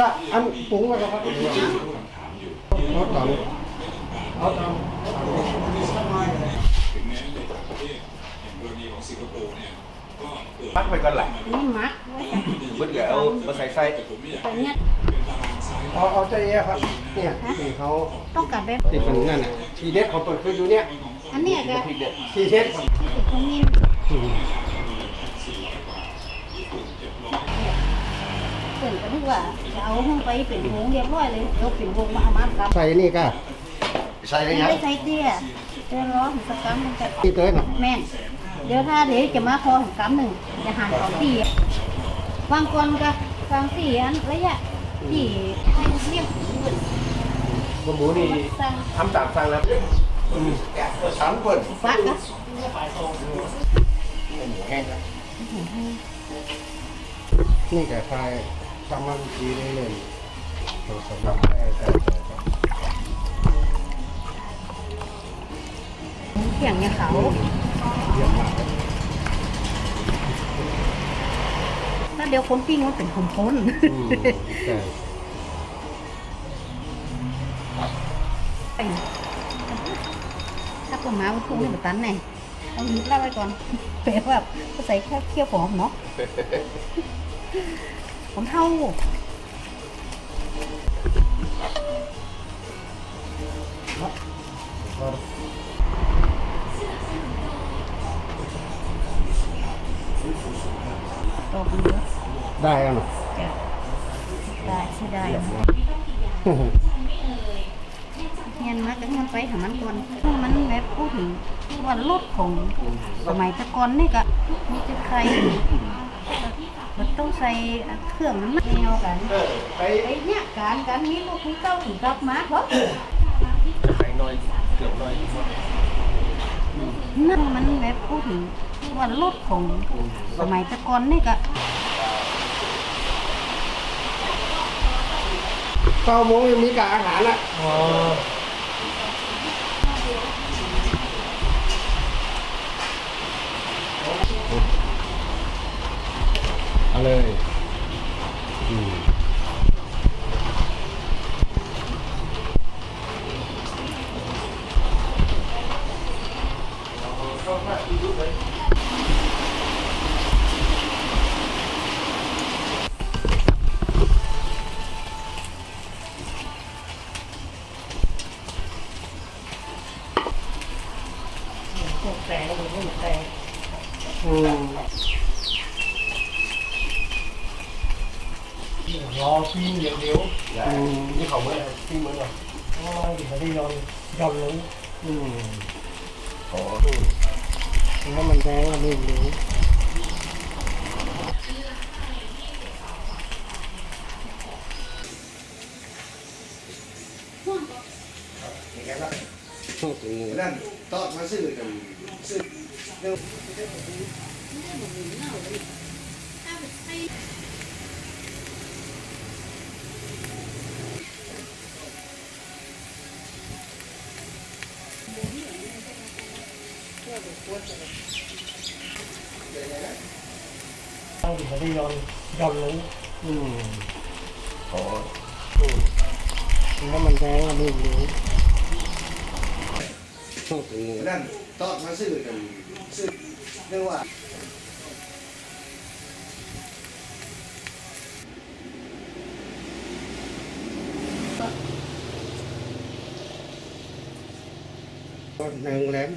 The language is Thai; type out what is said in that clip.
ละอันปรุงไว้ก็ครับเอาตังเอาตังพักไปก่อนแหละนี่มัดไว้จ้ะเดเดี๋ยวเอามาใส่ไส้ไปเนี่ยเอาเอาใจเอ๋ครับ เนี่ยที่เขาต้องกัดแบบติดมันนั่นน่ะทีเด็ดเขาเปิดคืออยู่เนี่ย อันเนี้ยก็พริกเด็ดทีเด็ดตรงนี้เปิ่นก็นึก ว่าจะเอาห้องไปเป็นวงเรียบร้อยเลยยกเป็นวงมาเอามากับใส่นี่ก็ใส่ได้ไม่ยังได้ใส่เตี้ยเดี๋ยวรอถึงสักกำหนึงจะที่เต้ยน่ะแม่นเดี๋ยวถ้าเดี๋ยวจะมาพอถึงกำหนึ่งจะหั่นสองที่วางก่อนก็วางสี่อันระยะที่ให้เรียบบะหมูนี่สั่งทำตามสั่งแล้วอืมสามคนฟักนะหมูแห้งนะนี่ ก็ใส่ทำมันดีเลยเลยตัวสำหรับไอ้ใส่ใส่ครับเขียงเนี่ยเขาเยี่ยมมากเลยถ้าเดี๋ยวคนปิ้งมันเป็นคนคนอืมใช่ถ้าผมมาวันพรุ่งนี้มาตันไงเอาหยุดเล่าไว้ก่อนแปลว่าก็ใส่แค่เคี่ยวหอมเนาะ ผมเท่าตอกเยอะได้แล้วเนาะจะได้ใช่ได้เฮียนมาก็เฮียนไปหามันก่อนเพราะมันแบบพูดถึงว่ารถของสมัยแตะกอนนี่ก็มีจะใคร มันต้องใส่เครื่องมันแนวกันไปไอ้เนี่ยการการมีลูกมีเต้าถึงกลับมาเพราะใส่น้อยเกือบน้อยนั่นมันแบบพูดถึงว่ารถของสมัยแตะกอนนี่ก็เก้าโมงยังมีกะอาหารละ เอาเลยอืม แต่ก็ไม่แต่ อืม รอปิ้งเดี๋ยวเดี๋ยว อืม นี่เขาเมื่อที่เมื่อ รอเดี๋ยวได้ยอนยอนลง อืม อ๋อแล้วมันแดงมันไม่รู้นั่นตอดมาซื้อกันซื้อตั้งเดี๋ยว ได้ยอนยอนลงอืมอ๋อแล้วมันแดงมันไม่รู้นั่นตอดมาซื้อกันซื้อเรียกว่านางแหลม